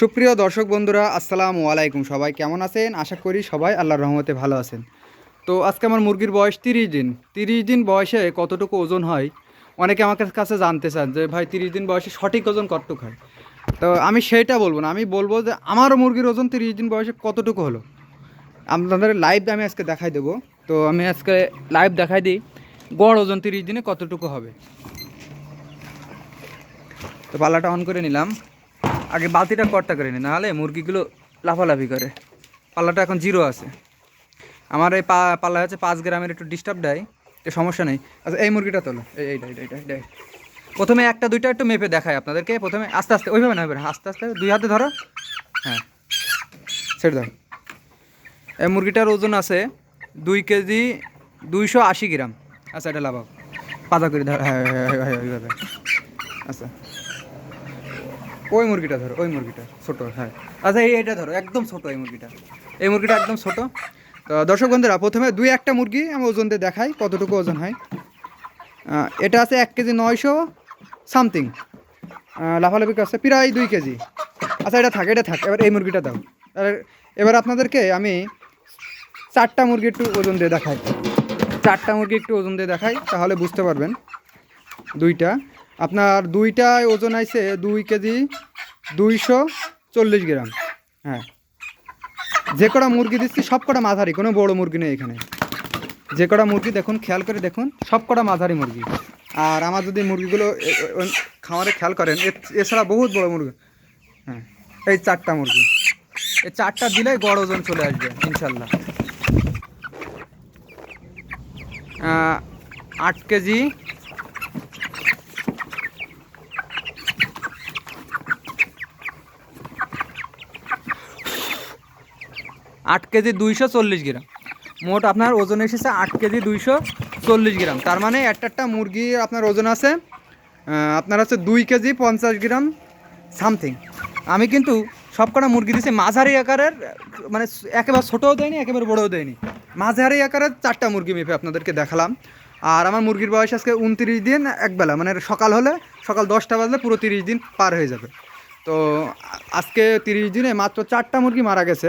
সুপ্রিয় দর্শক বন্ধুরা, আসসালামু আলাইকুম সবাই। কেমন আছেন? আশা করি সবাই আল্লাহর রহমতে ভালো আছেন। তো আজকে আমার মুরগির বয়স তিরিশ দিন। তিরিশ দিন বয়সে কতটুকু ওজন হয়? অনেকে আমার কাছে জানতে চান যে, ভাই, তিরিশ দিন বয়সে সঠিক ওজন কতটুকু হয়? তো আমি সেইটা বলব না। আমি বলব যে, আমার মুরগির ওজন তিরিশ দিন বয়সে কতটুকু হলো? আপনাদের লাইভ আমি আজকে দেখাই দেবো। তো আমি আজকে লাইভ দেখাই দিই, গড় ওজন তিরিশ দিনে কতটুকু হবে। তো পাল্লাটা অন করে নিলাম। আগে বালতিটা কটটা করে নি, নাহলে মুরগিগুলো লাফালাফি করে। পাল্লাটা এখন জিরো আছে। আমার এই পাল্লা হচ্ছে পাঁচ গ্রামের একটু ডিস্টার্ব দেয়, তো সমস্যা নেই। আচ্ছা এই মুরগিটা তোলো। এই এইটা এইটা প্রথমে একটা, দুইটা একটু মেপে দেখায় আপনাদেরকে। প্রথমে আস্তে আস্তে, ওইভাবে না ওইভাবে আস্তে আস্তে, দুই হাতে ধরো। হ্যাঁ ছেড়ে দাও। এই মুরগিটার ওজন আছে দুই কেজি দুইশো আশি গ্রাম। আচ্ছা এটা লাভাও। পাতা করে ধরো। হ্যাঁ হ্যাঁ হ্যাঁ হ্যাঁ আচ্ছা। ওই মুরগিটা ধরো, ওই মুরগিটা ছোটো হ্যাঁ। আচ্ছা এই এটা ধরো, একদম ছোটো এই মুরগিটা। এই মুরগিটা একদম ছোটো। তো দর্শক বন্ধুরা, প্রথমে দুই একটা মুরগি আমি ওজন দিয়ে দেখাই কতটুকু ওজন হয়। এটা আছে এক কেজি নয়শো সামথিং। লাফালাফি করছে প্রায় দুই কেজি। আচ্ছা এটা থাক এটা থাক, এবার এই মুরগিটা দাও। এবার আপনাদেরকে আমি চারটা মুরগি একটু ওজন দিয়ে দেখাই। চারটা মুরগি একটু ওজন দিয়ে দেখাই, তাহলে বুঝতে পারবেন। দুইটা। আপনার দুইটায় ওজন আইছে দুই কেজি দুইশো চল্লিশ গ্রাম। হ্যাঁ। যে কটা মুরগি দিচ্ছি, সব কটা মাঝারি, কোনো বড় মুরগি নেই এখানে। যে কটা মুরগি, দেখুন, খেয়াল করে দেখুন, সব কটা মাঝারি মুরগি। আর আমার যদি মুরগিগুলো খামারে খেয়াল করেন এছাড়া বহুত বড় মুরগি। হ্যাঁ এই চারটা মুরগি। এই চারটা দিলে গড় ওজন চলে আসবে, ইনশাল্লাহ। আট কেজি আট কেজি দুইশো চল্লিশ গ্রাম। মোট আপনার ওজন এসেছে আট কেজি দুইশো চল্লিশ গ্রাম। তার মানে একটা একটা আপনার ওজন আছে আপনার হচ্ছে দুই কেজি পঞ্চাশ গ্রাম সামথিং। আমি কিন্তু সব কটা মুরগি দিয়েছি মাঝারি আকারের মানে একেবারে ছোটোও দেয়নি, একেবারে বড়োও দেয়নি। মাঝারি আকারের চারটা মুরগি মেপে আপনাদেরকে দেখালাম। আর আমার মুরগির বয়স আজকে উনত্রিশ দিন একবেলা মানে সকাল হলে সকাল দশটা বাজলে পুরো তিরিশ দিন পার হয়ে যাবে। তো আজকে তিরিশ দিনে মাত্র চারটা মুরগি মারা গেছে।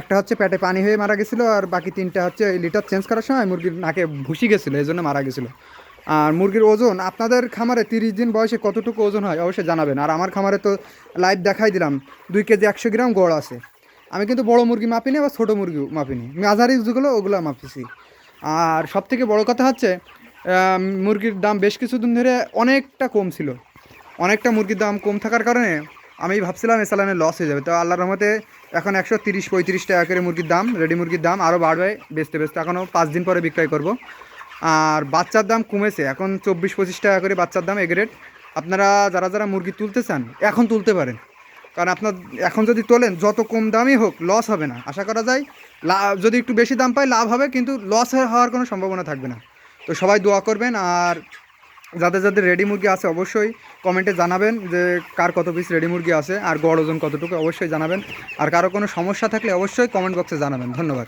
একটা হচ্ছে পেটে পানি হয়ে মারা গেছিল আর বাকি তিনটা হচ্ছে লিটার চেঞ্জ করার সময় মুরগির নাকে ভুসি গেছিল, এই জন্য মারা গেছিল। আর মুরগির ওজন, আপনাদের খামারে তিরিশ দিন বয়সে কতটুকু ওজন হয় অবশ্যই জানাবেন। আর আমার খামারে তো লাইভ দেখাই দিলাম, দুই কেজি একশো গ্রাম গড় আছে। আমি কিন্তু বড় মুরগি মাপিনি বা ছোটো মুরগি মাপিনি মাঝারি যেগুলো ওগুলো মাপিছি। আর সব থেকে বড় কথা হচ্ছে মুরগির দাম বেশ কিছুদিন ধরে অনেকটা কম ছিল। অনেকটা মুরগির দাম কম থাকার কারণে আমি ভাবছিলাম এ সালানে লস হয়ে যাবে। তো আল্লাহর রহমতে এখন একশো তিরিশ পঁয়ত্রিশ টাকা করে মুরগির দাম রেডি মুরগির দাম আরও বাড়বে বেচতে বেচতে। এখনও পাঁচ দিন পরে বিক্রয় করব। আর বাচ্চার দাম কমেছে, এখন চব্বিশ পঁচিশ টাকা করে বাচ্চার দাম এগ্রেড আপনারা যারা যারা মুরগি তুলতে চান, এখন তুলতে পারেন। কারণ আপনার, এখন যদি তোলেন, যত কম দামই হোক লস হবে না। আশা করা যায় লাভ যদি একটু বেশি দাম পায়, লাভ হবে, কিন্তু লস হওয়ার কোনো সম্ভাবনা থাকবে না। তো সবাই দোয়া করবেন, আর যাদের যাদের রেডি মুরগি আছে অবশ্যই কমেন্টে জানাবেন যে কার কত পিস রেডি মুরগি আছে আর গড় ওজন কতটুকু, অবশ্যই জানাবেন। আর কারও কোনো সমস্যা থাকলে অবশ্যই কমেন্ট বক্সে জানাবেন। ধন্যবাদ।